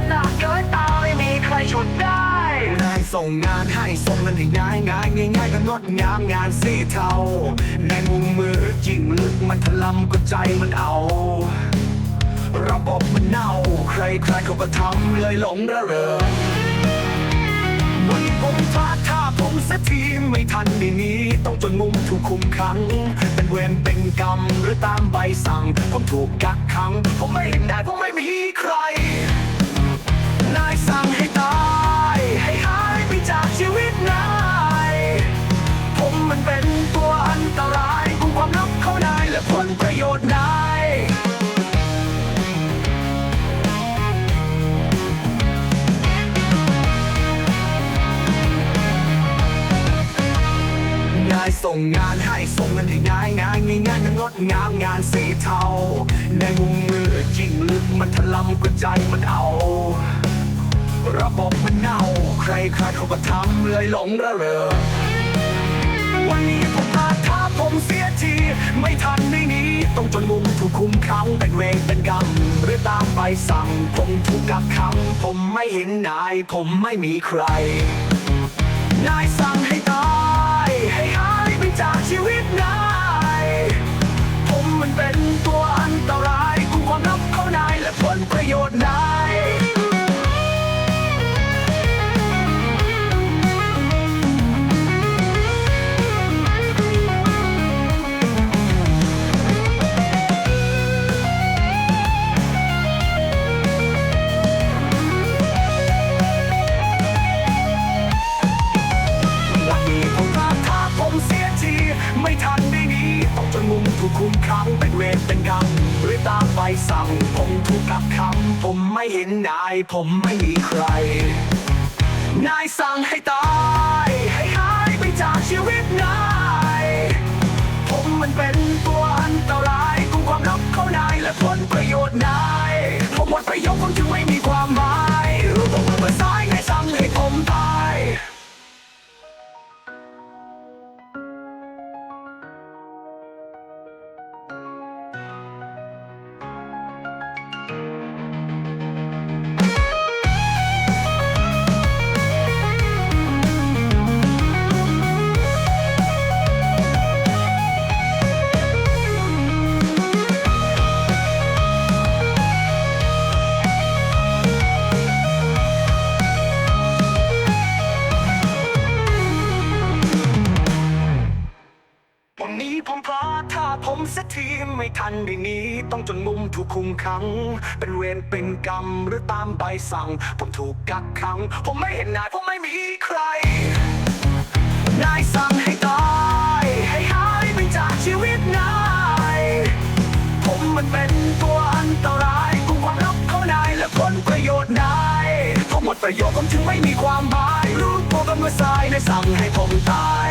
นหน้าเกินตาไม่มีใครฉุดได้นายส่งงานให้ส่งเงินให้ง่ายง่ายง่ายง่ายก็งดงามงานสีเทาในมุมมือจริงลึกมันถลำก็ใจมันเอาระบบมันเน่า ใครใครเขาก็ทำเลยหลงระเริงวันนี้ผมพลาดท่าผมเสียทีไม่ทันได้หนี้ ต้องจนมุมถูกคุมขัง เป็นเวรเป็นกรรมหรือตามใบสั่ง ผมถูกกักขัง ผมไม่เห็นได้ผมไม่มีใคร ส่งงานให้ส่งเงินให้ง่ายง่ายง่ายงายงดงามงานสีเทาในมุมมือจริงลึกมันถลำก็ใจมันเอาระบบมันเน่า ใครใครเขาก็ทำเลยหลงระเริงวันนี้ผมพลาดท่าผมเสียที ไม่ทันได้หนี้ต้องจนมุมถูกคุมขังเป็นเวรเป็นกรรมหรือตามไปสั่ง ผมถูกกักขังผมไม่เห็นนาย ผมไม่มีใคร นายสั่งให้ตาย ลประโยชน์นายวันนี้ผมพลาดท่าผมเสียทีไม่ทันด้ คุมขังเป็นเวรเป็นกรรมหรือตามใบสั่งผมถูกกักขังผมไม่เห็นนาย ผมไม่มีใคร นายสั่งให้ตาย ให้หายไปจากชีวิตนาย ผมมันเป็นตัวอันตรายกุมความลับเขานายและผลประโยชน์ ทีไม่ทันได้หนี้ต้องจนมุมถูกคุมขัง เป็นเวรเป็นกรรมหรือตามใบสั่ง ผมถูกกักขัง ผมไม่เห็นนายผมไม่มีใคร นายสั่งให้ตาย ให้หายไปจากชีวิตนาย ผมมันเป็นตัวอันตรายกุมความลับเขานายและผลประโยชน์นายผมหมดประโยชน์ผมจึงไม่มีความหมาย รู้ตัวกันเมื่อสายนายสั่งให้ผมตาย